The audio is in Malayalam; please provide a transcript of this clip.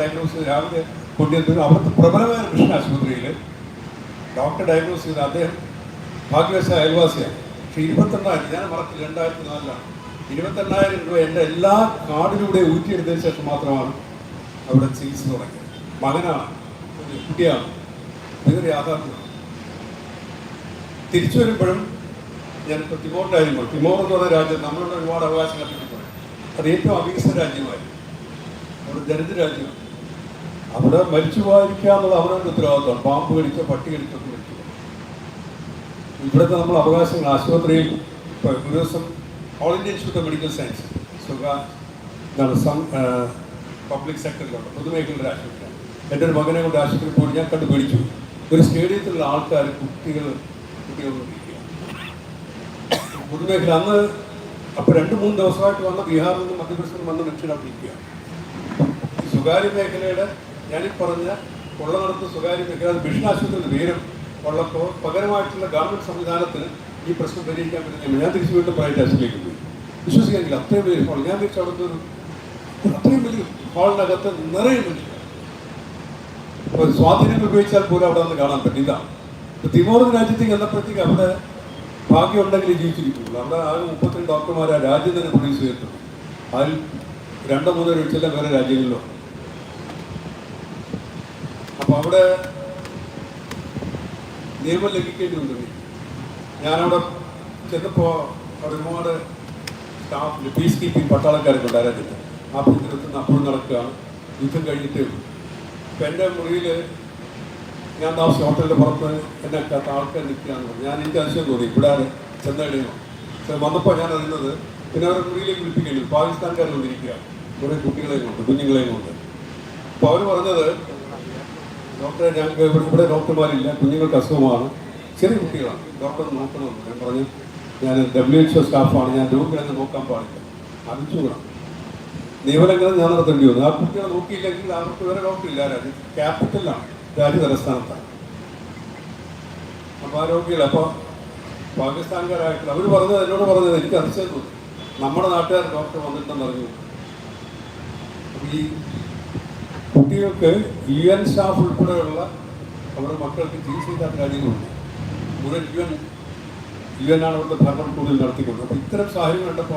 ഡയഗ്നോസ് രാവിലെ കൊണ്ടുവന്നു അവിടുത്തെ പ്രബലമായ കൃഷ്ണ ആശുപത്രിയിൽ ഡോക്ടർ ഡയഗ്നോസ് ചെയ്ത അദ്ദേഹം ഭാഗ്യവശ അയൽവാസിയാണ്. പക്ഷേ ഇരുപത്തെണ്ണായിരം ഞാൻ മറക്കില്ല രണ്ടായിരത്തി നാലിലാണ് ഇരുപത്തെണ്ണായിരം രൂപ എന്റെ എല്ലാ കാർഡിലൂടെ ഊറ്റിയെടുത്തതിന് ശേഷം മാത്രമാണ് അവിടെ ചികിത്സ തുടങ്ങിയത്. മകനാണ് കുട്ടിയാണ് ഇതൊരു യാഥാർത്ഥ്യമാണ്. തിരിച്ചു വരുമ്പോഴും ഞാനിപ്പോൾ തിമോറിന്റെ കാര്യം പറഞ്ഞു തിമോർ എന്ന് പറയുന്ന രാജ്യം നമ്മളുടെ ഒരുപാട് അവകാശങ്ങൾ അത് ഏറ്റവും അവികസിത രാജ്യമായി അവിടെ ദരിദ്ര രാജ്യമാണ്. അവിടെ മരിച്ചു പോകാതിരിക്കുക അവരുടെ ഉത്തരവാദിത്തമാണ് പാമ്പ് കടിച്ച പട്ടി കടിച്ചൊക്കെ മരിച്ചു. ഇവിടുത്തെ നമ്മൾ അവകാശങ്ങൾ ആശുപത്രിയിൽ ഇപ്പോൾ ഒരു ദിവസം All India Institute of Medical Science സുഖ എന്താണ് സം പബ്ലിക് സെക്ടറിലുണ്ട് പൊതുമേഖലയുടെ ആശുപത്രിയാണ്. എന്റെ ഒരു മകനെ കൊണ്ട് ആശുപത്രിയിൽ പോയി ഞാൻ കണ്ട് പേടിച്ചു. ഒരു സ്റ്റേഡിയത്തിലുള്ള ആൾക്കാർ കുട്ടികൾ കുട്ടികളോടിരിക്കുക പൊതുമേഖല അന്ന് അപ്പോൾ രണ്ട് മൂന്ന് ദിവസമായിട്ട് വന്ന ബീഹാറിൽ നിന്നും മധ്യപ്രദേശിൽ നിന്നും വന്ന മനുഷ്യരാണ് ഇരിക്കുക. സ്വകാര്യ മേഖലയുടെ ഞാനീ പറഞ്ഞ കൊള്ള നടത്തുന്ന സ്വകാര്യ മേഖല മിഷൻ ആശുപത്രിയുടെ പേരും ഉള്ളപ്പോൾ പകരമായിട്ടുള്ള ഗവൺമെന്റ് സംവിധാനത്തിന് ഈ പ്രശ്നം പരിഹരിക്കാൻ പറ്റുന്ന ഞാൻ തിരിച്ചു വീണ്ടും പ്രൈവറ്റ് ആശുപത്രിയിലേക്ക് പോയി വിശ്വസിക്കാനില്ല. അത്രയും വലിയ ഹോൾ ഞാൻ തിരിച്ചു അവിടുത്തെ ഒരു അത്രയും വലിയ ഹാളിനകത്ത് നിറയെ മനുഷ്യർ. സ്വാധീനങ്ങൾ ഉപയോഗിച്ചാൽ പോലും അവിടെ നിന്ന് കാണാൻ പറ്റും ഇതാണ് ഇപ്പൊ തിമോർ രാജ്യത്തേക്ക് എന്നപ്പോഴത്തേക്ക് അവിടെ ഭാഗ്യമുണ്ടെങ്കിൽ ജീവിച്ചിരിക്കുള്ളൂ. അവിടെ ആകെ മുപ്പത്തിരണ്ട് ഡോക്ടർമാരെ രാജ്യം തന്നെ പ്രൊഡ്യൂസ് ചെയ്തിട്ടുണ്ട് അതിൽ രണ്ടോ മൂന്നോ ഒഴിച്ചെല്ലാം വേറെ രാജ്യങ്ങളിലോ അപ്പൊ അവിടെ നിയമം ലംഘിക്കേണ്ടി വന്നു. ഞാനവിടെ ചെന്നപ്പോ അവിടെ ഒരുപാട് സ്റ്റാഫ് പീസ് കീപ്പിംഗ് പട്ടാളക്കാരൊക്കെ ഉണ്ടായിരുന്നില്ല. ആ പിന്തുണത്തിന് അപ്പോഴും നടക്കുകയാണ് യുദ്ധം കഴിഞ്ഞിട്ട് ഇപ്പൊ എന്റെ മുറിയിൽ ഞാൻ താമസിച്ച ഹോട്ടലിന്റെ പുറത്ത് എന്നെ ആൾക്കാർ നിൽക്കുകയാണ് ഞാൻ എനിക്ക് അതിശയം തോന്നി. ഇവിടെ ചെന്ന് കഴിയുമ്പോൾ പക്ഷെ വന്നപ്പോൾ ഞാൻ അറിയുന്നത് പിന്നെ അവരെ മുറിയിലേക്ക് വിളിപ്പിക്കുന്നു പാകിസ്ഥാൻകാർ വന്നിരിക്കുക കുറേ കുട്ടികളെയും കൊണ്ട് കുഞ്ഞുങ്ങളെയും കൊണ്ട്. അപ്പോൾ അവർ പറഞ്ഞത് ഡോക്ടറെ ഞങ്ങൾക്ക് ഇവിടെ ഇവിടെ ഡോക്ടർമാരില്ല. കുഞ്ഞുങ്ങൾക്ക് അസുഖമാണ് ചെറിയ കുട്ടികളാണ്. ഡോക്ടർ നോക്കണമെന്ന് ഞാൻ പറഞ്ഞു ഞാൻ ഡബ്ല്യു എച്ച് ഒ സ്റ്റാഫാണ്. ഞാൻ രോഗികളെ നോക്കാൻ പാടില്ല. കൂടാണ് നിയമലംഘനം ഞാൻ നടത്തേണ്ടി വന്നു. ആ കുട്ടികളെ നോക്കിയില്ലെങ്കിൽ അവർക്ക് വേറെ ഡോക്ടർ ഇല്ല. രാജ്യം ക്യാപിറ്റലാണ് രാജ്യ തലസ്ഥാനത്താണ്. അപ്പോൾ ആ രോഗികൾ അപ്പോൾ പാകിസ്ഥാൻകാരായിട്ടുള്ള അവർ പറഞ്ഞത് എന്നോട് പറഞ്ഞത് എനിക്ക് അതിശയം തോന്നി. നമ്മുടെ നാട്ടുകാർ ഡോക്ടർ വന്നിട്ടെന്ന് അറിഞ്ഞു. അപ്പോൾ ഈ കുട്ടികൾക്ക് യു എൻ സ്റ്റാഫ് ഉൾപ്പെടെയുള്ള അവരുടെ മക്കൾക്ക് ചികിത്സിക്കാത്ത കാര്യങ്ങളുണ്ട്. മുഴുവൻ യു എൻ യു എൻ ആണ് അവരുടെ ഭരണം കൂടുതൽ നടത്തിക്കൊണ്ട്. അപ്പോൾ ഇത്തരം സാഹചര്യം കണ്ടപ്പോൾ